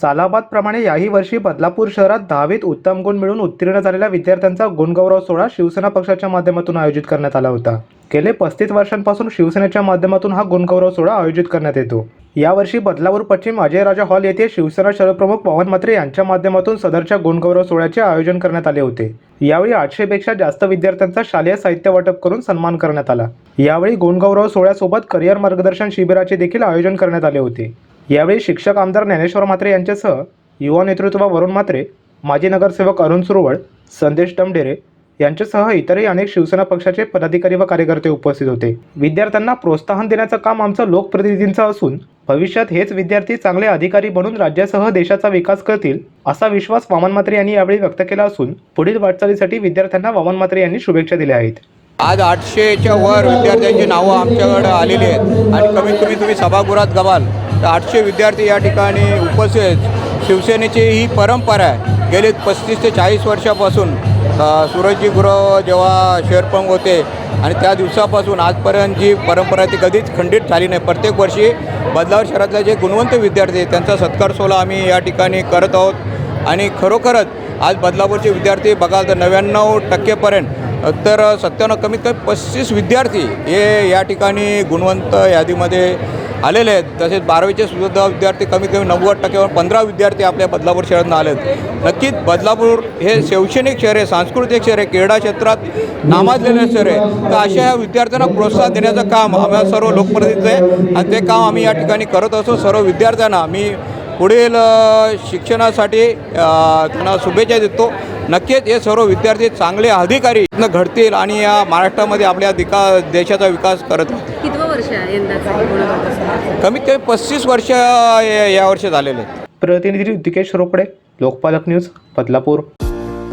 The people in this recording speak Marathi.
सालाबादप्रमाणे याही वर्षी बदलापूर शहरात दहावीत उत्तम गुण मिळून उत्तीर्ण झालेल्या विद्यार्थ्यांचा गुणगौरव सोहळा शिवसेना पक्षाच्या माध्यमातून आयोजित करण्यात आला होता. गेले पस्तीस वर्षांपासून शिवसेनेच्या माध्यमातून हा गुणगौरव सोहळा आयोजित करण्यात येतो. यावर्षी बदलापूर पश्चिम अजयराजा हॉल येथे शिवसेना शहरप्रमुख पवन म्हात्रे यांच्या माध्यमातून सदरच्या गुणगौरव सोहळ्याचे आयोजन करण्यात आले होते. यावेळी आठशेपेक्षा जास्त विद्यार्थ्यांचा शालेय साहित्य वाटप करून सन्मान करण्यात आला. यावेळी गुणगौरव सोहळ्यासोबत करिअर मार्गदर्शन शिबिराचे देखील आयोजन करण्यात आले होते. यावेळी शिक्षक आमदार ज्ञानेश्वर म्हात्रे यांच्यासह युवा नेतृत्व वरुण म्हात्रे माजी नगरसेवक अरुण सुरवळ संदेश डमडेरे यांच्यासह इतरही अनेक शिवसेना पक्षाचे पदाधिकारी व कार्यकर्ते उपस्थित होते. विद्यार्थ्यांना प्रोत्साहन देण्याचं काम आमचं लोकप्रतिनिधींचं असून भविष्यात हेच विद्यार्थी चांगले अधिकारी बनून राज्यासह देशाचा विकास करतील असा विश्वास वामन म्हात्रे यांनी यावेळी व्यक्त केला असून पुढील वाटचालीसाठी विद्यार्थ्यांना वामन म्हात्रे यांनी शुभेच्छा दिल्या आहेत. आज आठशेच्या वर विद्यार्थ्यांची नावं आमच्याकडे आलेली आहेत आणि कमीत कमी तुम्ही सभागृहात गवाल आठशे विद्यार्थी या ठिकाणी उपस्थित. शिवसेनेची ही परंपरा आहे. गेली पस्तीस ते चाळीस वर्षापासून सूरजजी गुरव जेव्हा शेरपंग होते आणि त्या दिवसापासून आजपर्यंत जी परंपरा आहे ती कधीच खंडित झाली नाही. प्रत्येक वर्षी बदलावर शहरातले जे गुणवंत विद्यार्थी आहेत त्यांचा सत्कार सोहळा आम्ही या ठिकाणी करत आहोत. आणि खरोखरच आज बदलापूरचे विद्यार्थी बघाल तर नव्याण्णव टक्केपर्यंत तर सत्त्याण्णव कमीत कमी पस्तीस विद्यार्थी हे या ठिकाणी गुणवंत यादीमध्ये आलेले आहेत. तसेच बारावीचे सुद्धा विद्यार्थी कमीत कमी नव्वद टक्केवर पंधरा विद्यार्थी आपल्या बदलापूर शहरातून आले आहेत. नक्कीच बदलापूर हे शैक्षणिक शहर आहे सांस्कृतिक शहर आहे क्रीडा क्षेत्रात नामाजलेलं शहर आहे. तर अशा या विद्यार्थ्यांना प्रोत्साहन देण्याचं काम आम्हाला सर्व लोकप्रतिनिधी आहे. आणि ते काम आम्ही या ठिकाणी करत असतो. सर्व विद्यार्थ्यांना मी पुढील शिक्षणासाठी अ, त्यांना शुभेच्छा देतो. नक्कीच हे सर्व विद्यार्थी चांगले अधिकारी इथनं घडतील आणि या महाराष्ट्रामध्ये आपल्या दिका देशाचा विकास करत वर्ष? कमीत कमी पस्तीस वर्ष या- यावर्षी झालेले आहेत. प्रतिनिधी ऋतिकेश रोकडे लोकपालक न्यूज बदलापूर.